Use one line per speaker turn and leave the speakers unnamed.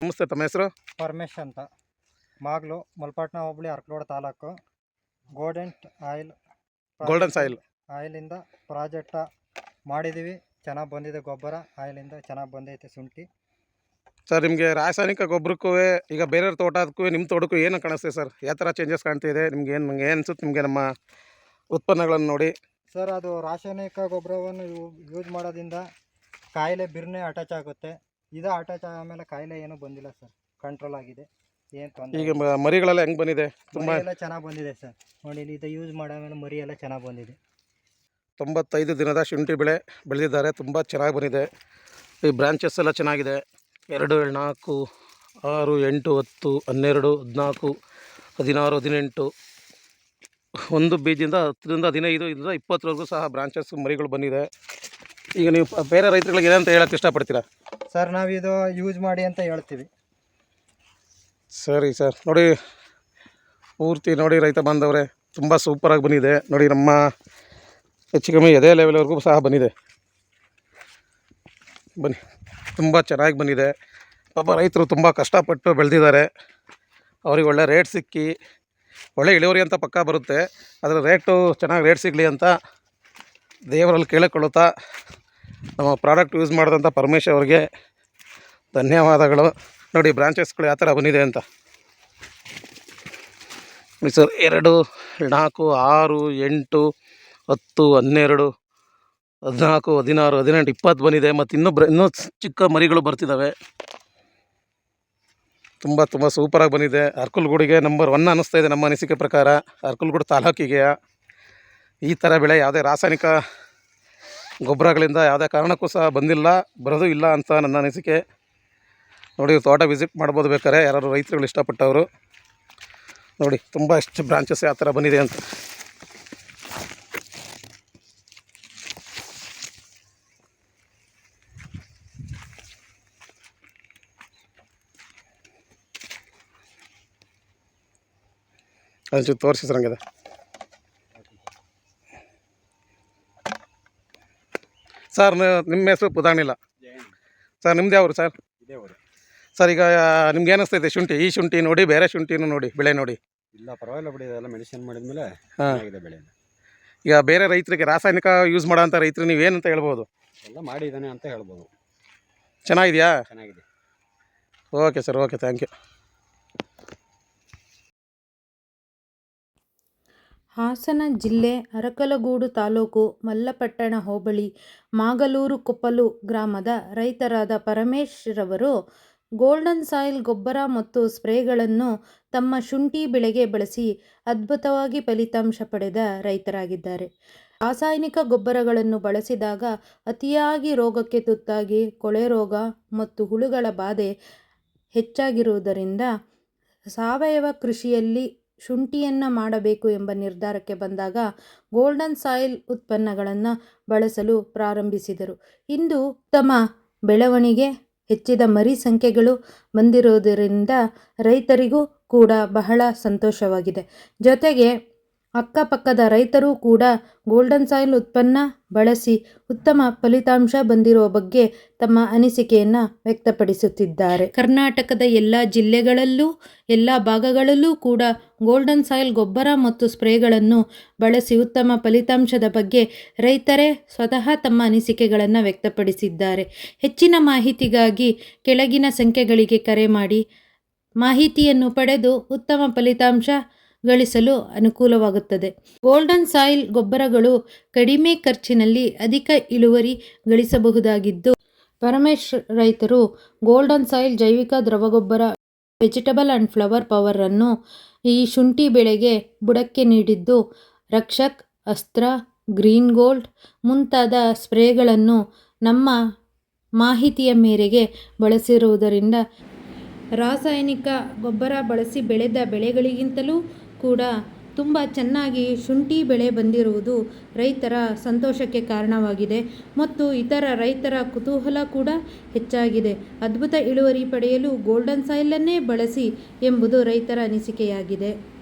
ನಮಸ್ತೆ ತಮ್ಮ ಹೆಸರು?
ಪರಮೇಶ್ ಅಂತ. ಮಾಗ್ಲು ಮಲ್ಪಾಟ್ನ hobli Arkalgud taluk. Golden oil
golden oil
ಆಯಿಲಿಂದ project ಮಾಡಿದ್ದೀವಿ ಚೆನ್ನಾಗಿ ಬಂದಿದೆ ಗೊಬ್ಬರ. ಆಯಿಲಿಂದ ಚೆನ್ನಾಗಿ ಬಂದೈತೆ ಶುಂಠಿ.
ಸರ್ ನಿಮಗೆ ರಾಸಾಯನಿಕ ಗೊಬ್ಬರಕ್ಕೂ ಈಗ ಬೇರೆ ತೋಟಕ್ಕೂ ನಿಮ್ಮ ತೋಟಕ್ಕೂ ಏನು ಕಾಣಿಸ್ತಿದೆ ಸರ್? ಯಾವ ಥರ ಚೇಂಜಸ್ ಕಾಣ್ತಿದೆ ನಿಮ್ಗೆ ಏನು ನಿಮ್ಗೆ ಏನು ಅನ್ಸುತ್ತೆ? ನಿಮಗೆ ನಮ್ಮ ಉತ್ಪನ್ನಗಳನ್ನು ನೋಡಿ.
ಸರ್ ಅದು ರಾಸಾಯನಿಕ ಗೊಬ್ಬರವನ್ನು ಯೂಸ್ ಮಾಡೋದ್ರಿಂದ ಕಾಯಿಲೆ ಬಿರ್ನೆ ಅಟ್ಯಾಚ್ ಆಗುತ್ತೆ. ಇದು ಅಟ್ಯಾಚ್ ಆಮೇಲೆ ಕಾಯಿಲೆ ಏನೂ ಬಂದಿಲ್ಲ ಸರ್. ಕಂಟ್ರೋಲ್ ಆಗಿದೆ. ಏನು ತೊಂದರೆ
ಈಗ ಮ- ಮರಿಗಳೆಲ್ಲ ಹೆಂಗೆ ಬಂದಿದೆ? ತುಂಬ
ಎಲ್ಲ ಚೆನ್ನಾಗಿ ಬಂದಿದೆ ಸರ್. ನೋಡಿ ಇಲ್ಲಿ ಇದು ಯೂಸ್ ಮೇಲೆ ಮರಿ ಎಲ್ಲ ಚೆನ್ನಾಗಿ ಬಂದಿದೆ.
ತೊಂಬತ್ತೈದು ದಿನದ ಶುಂಠಿ ಬೆಳೆ ಬೆಳೆದಿದ್ದಾರೆ. ತುಂಬ ಚೆನ್ನಾಗಿ ಬಂದಿದೆ. ಈ ಬ್ರಾಂಚಸ್ ಎಲ್ಲ ಚೆನ್ನಾಗಿದೆ. ಎರಡು ಏಳು ನಾಲ್ಕು ಆರು ಎಂಟು ಹತ್ತು ಹನ್ನೆರಡು ಹದಿನಾಲ್ಕು ಹದಿನಾರು ಹದಿನೆಂಟು. ಒಂದು ಬೀಜದಿಂದ ಹತ್ತರಿಂದ ಹದಿನೈದು ಇಂದ ಇಪ್ಪತ್ತರವರೆಗೂ ಸಹ ಬ್ರಾಂಚಸ್ ಮರಿಗಳು ಬಂದಿದೆ. ಈಗ ನೀವು ಬೇರೆ ರೈತರುಗಳಿಗೆ ಏನಂತ ಹೇಳಕ್ಕೆ ಇಷ್ಟಪಡ್ತೀರಾ?
ಸರ್ ನಾವಿದು ಯೂಸ್ ಮಾಡಿ ಅಂತ ಹೇಳ್ತೀವಿ.
ಸರಿ ಸರ್. ನೋಡಿ ಪೂರ್ತಿ ನೋಡಿ ರೈತ ಬಾಂಧವರೇ ತುಂಬ ಸೂಪರಾಗಿ ಬಂದಿದೆ. ನೋಡಿ ನಮ್ಮ ಹೆಚ್ಚು ಕಮ್ಮಿ ಎದೆ ಲೆವೆಲ್ವರೆಗೂ ಸಹ ಬಂದಿದೆ. ಬನ್ನಿ ತುಂಬ ಚೆನ್ನಾಗಿ ಬಂದಿದೆ. ಪಾಪ ರೈತರು ತುಂಬ ಕಷ್ಟಪಟ್ಟು ಬೆಳೆದಿದ್ದಾರೆ. ಅವ್ರಿಗೆ ಒಳ್ಳೆ ರೇಟ್ ಸಿಕ್ಕಿ ಒಳ್ಳೆ ಇಳುವರಿ ಅಂತ ಪಕ್ಕ ಬರುತ್ತೆ. ಅದರ ರೇಟು ಚೆನ್ನಾಗಿ ರೇಟ್ ಸಿಗಲಿ ಅಂತ ದೇವರಲ್ಲಿ ಕೇಳಿಕೊಳ್ಳುತ್ತಾ ನಮ್ಮ ಪ್ರಾಡಕ್ಟ್ ಯೂಸ್ ಮಾಡಿದಂಥ ಪರಮೇಶ್ ಅವರಿಗೆ ಧನ್ಯವಾದಗಳು. ನೋಡಿ ಬ್ರಾಂಚಸ್ಗಳು ಯಾವ ಥರ ಬಂದಿದೆ ಅಂತ. ಸರ್, ಎರಡು, ನಾಲ್ಕು, ಆರು, ಎಂಟು, ಹತ್ತು, ಹನ್ನೆರಡು, ಹದಿನಾಲ್ಕು, ಹದಿನಾರು, ಹದಿನೆಂಟು, ಇಪ್ಪತ್ತು ಬಂದಿದೆ. ಮತ್ತು ಇನ್ನೂ ಬ್ರ, ಇನ್ನೂ ಚಿಕ್ಕ ಮರಿಗಳು ಬರ್ತಿದ್ದಾವೆ ತುಂಬ ತುಂಬ ಸೂಪರಾಗಿ ಬಂದಿದೆ. ಅರ್ಕುಲ್ಗೂಡಿಗೆ ನಂಬರ್ ಒನ್ ಅನ್ನಿಸ್ತಾ ಇದೆ ನಮ್ಮ ಅನಿಸಿಕೆ ಪ್ರಕಾರ. ಅರ್ಕುಲ್ಗೂಡು ತಾಲೂಕಿಗೆ ಈ ಥರ ಬೆಳೆ ಯಾವುದೇ ರಾಸಾಯನಿಕ ಗೊಬ್ಬರಗಳಿಂದ ಯಾವುದೇ ಕಾರಣಕ್ಕೂ ಸಹ ಬಂದಿಲ್ಲ, ಬರೋದು ಇಲ್ಲ ಅಂತ ನನ್ನ ಅನಿಸಿಕೆ. ನೋಡಿ, ತೋಟ ವಿಸಿಟ್ ಮಾಡ್ಬೋದು ಬೇಕಾದ್ರೆ ಯಾರು ರೈತರುಗಳು ಇಷ್ಟಪಟ್ಟವರು. ನೋಡಿ, ತುಂಬ ಎಷ್ಟು ಬ್ರಾಂಚಸ್ ಯಾವ ಥರ ಬಂದಿದೆ ಅಂತ. ಅದೊಂಚೂರು ತೋರಿಸಿ ಸರ್ ನಿಮ್ಮ ಹೆಸರು ಪುದಾಣಿಲ್ಲ ಸರ್ ನಿಮ್ದು ಯಾವ್ರು ಸರ್ ಸರ್ ಈಗ ನಿಮ್ಗೆ ಏನಿಸ್ತೈತೆ ಶುಂಠಿ? ಈ ಶುಂಠಿ ನೋಡಿ ಬೇರೆ ಶುಂಠಿನೂ ನೋಡಿ ಬೆಳೆ ನೋಡಿ.
ಇಲ್ಲ ಪರವಾಗಿಲ್ಲ ಬಿಡಿ ಇದೆಲ್ಲ ಮೆಡಿಸಿನ್ ಮಾಡಿದ್ಮೇಲೆ ಚೆನ್ನಾಗಿದೆ ಬೆಳೆ.
ಈಗ ಬೇರೆ ರೈತರಿಗೆ ರಾಸಾಯನಿಕ ಯೂಸ್ ಮಾಡೋಂಥ ರೈತರು ನೀವು ಏನಂತ ಹೇಳ್ಬೋದು?
ಎಲ್ಲ ಮಾಡಿದ್ದಾನೆ ಅಂತ ಹೇಳ್ಬೋದು.
ಚೆನ್ನಾಗಿದೆಯಾ?
ಚೆನ್ನಾಗಿದೆ.
Okay sir okay thank you
Hassan ಜಿಲ್ಲೆ ಅರಕಲಗೂಡು ತಾಲೂಕು ಮಲ್ಲಪಟ್ಟಣ ಹೋಬಳಿ ಮಾಗಲೂರು ಕೊಪ್ಪಲು ಗ್ರಾಮದ ರೈತರಾದ ಪರಮೇಶ್ ರವರು ಗೋಲ್ಡನ್ ಸಾಯಿಲ್ ಗೊಬ್ಬರ ಮತ್ತು ಸ್ಪ್ರೇಗಳನ್ನು ತಮ್ಮ ಶುಂಠಿ ಬೆಳೆಗೆ ಬಳಸಿ ಅದ್ಭುತವಾಗಿ ಫಲಿತಾಂಶ ಪಡೆದ ರೈತರಾಗಿದ್ದಾರೆ. ರಾಸಾಯನಿಕ ಗೊಬ್ಬರಗಳನ್ನು ಬಳಸಿದಾಗ ಅತಿಯಾಗಿ ರೋಗಕ್ಕೆ ತುತ್ತಾಗಿ, ಕೊಳೆ ರೋಗ ಮತ್ತು ಹುಳುಗಳ ಬಾಧೆ ಹೆಚ್ಚಾಗಿರುವುದರಿಂದ ಸಾವಯವ ಕೃಷಿಯಲ್ಲಿ ಶುಂಠಿಯನ್ನು ಮಾಡಬೇಕು ಎಂಬ ನಿರ್ಧಾರಕ್ಕೆ ಬಂದಾಗ ಗೋಲ್ಡನ್ ಸಾಯಿಲ್ ಉತ್ಪನ್ನಗಳನ್ನು ಬಳಸಲು ಪ್ರಾರಂಭಿಸಿದರು. ಇಂದು ತಮ್ಮ ಬೆಳವಣಿಗೆ ಹೆಚ್ಚಿದ ಮರಿ ಸಂಖ್ಯೆಗಳು ಬಂದಿರುವುದರಿಂದ ರೈತರಿಗೂ ಕೂಡ ಬಹಳ ಸಂತೋಷವಾಗಿದೆ. ಜೊತೆಗೆ ಅಕ್ಕಪಕ್ಕದ ರೈತರು ಕೂಡ ಗೋಲ್ಡನ್ ಸಾಯಿಲ್ ಉತ್ಪನ್ನ ಬಳಸಿ ಉತ್ತಮ ಫಲಿತಾಂಶ ಬಂದಿರುವ ಬಗ್ಗೆ ತಮ್ಮ ಅನಿಸಿಕೆಯನ್ನು ವ್ಯಕ್ತಪಡಿಸುತ್ತಿದ್ದಾರೆ. ಕರ್ನಾಟಕದ ಎಲ್ಲ ಜಿಲ್ಲೆಗಳಲ್ಲೂ, ಎಲ್ಲ ಭಾಗಗಳಲ್ಲೂ ಕೂಡ ಗೋಲ್ಡನ್ ಸಾಯಿಲ್ ಗೊಬ್ಬರ ಮತ್ತು ಸ್ಪ್ರೇಗಳನ್ನು ಬಳಸಿ ಉತ್ತಮ ಫಲಿತಾಂಶದ ಬಗ್ಗೆ ರೈತರೇ ಸ್ವತಃ ತಮ್ಮ ಅನಿಸಿಕೆಗಳನ್ನು ವ್ಯಕ್ತಪಡಿಸಿದ್ದಾರೆ. ಹೆಚ್ಚಿನ ಮಾಹಿತಿಗಾಗಿ ಕೆಳಗಿನ ಸಂಖ್ಯೆಗಳಿಗೆ ಕರೆ ಮಾಡಿ. ಮಾಹಿತಿಯನ್ನು ಪಡೆದು ಉತ್ತಮ ಫಲಿತಾಂಶ ಗಳಿಸಲು ಅನುಕೂಲವಾಗುತ್ತದೆ. ಗೋಲ್ಡನ್ ಸಾಯಿಲ್ ಗೊಬ್ಬರಗಳು ಕಡಿಮೆ ಖರ್ಚಿನಲ್ಲಿ ಅಧಿಕ ಇಳುವರಿ ಗಳಿಸಬಹುದಾಗಿದ್ದು, ಪರಮೇಶ್ ರೈತರು ಗೋಲ್ಡನ್ ಸಾಯಿಲ್ ಜೈವಿಕ ದ್ರವಗೊಬ್ಬರ, ವೆಜಿಟಬಲ್ ಆ್ಯಂಡ್ ಫ್ಲವರ್ ಪವರನ್ನು ಈ ಶುಂಠಿ ಬೆಳೆಗೆ ಬುಡಕ್ಕೆ ನೀಡಿದ್ದು, ರಕ್ಷಕ್ ಅಸ್ತ್ರ, ಗ್ರೀನ್ ಗೋಲ್ಡ್ ಮುಂತಾದ ಸ್ಪ್ರೇಗಳನ್ನು ನಮ್ಮ ಮಾಹಿತಿಯ ಮೇರೆಗೆ ಬಳಸಿರುವುದರಿಂದ ರಾಸಾಯನಿಕ ಗೊಬ್ಬರ ಬಳಸಿ ಬೆಳೆದ ಬೆಳೆಗಳಿಗಿಂತಲೂ ಕೂಡ ತುಂಬ ಚೆನ್ನಾಗಿ ಶುಂಠಿ ಬೆಳೆ ಬಂದಿರುವುದು ರೈತರ ಸಂತೋಷಕ್ಕೆ ಕಾರಣವಾಗಿದೆ. ಮತ್ತು ಇತರ ರೈತರ ಕುತೂಹಲ ಕೂಡ ಹೆಚ್ಚಾಗಿದೆ. ಅದ್ಭುತ ಇಳುವರಿ ಪಡೆಯಲು ಗೋಲ್ಡನ್ ಸಾಯಿಲನ್ನೇ ಬಳಸಿ ಎಂಬುದು ರೈತರ ಅನಿಸಿಕೆಯಾಗಿದೆ.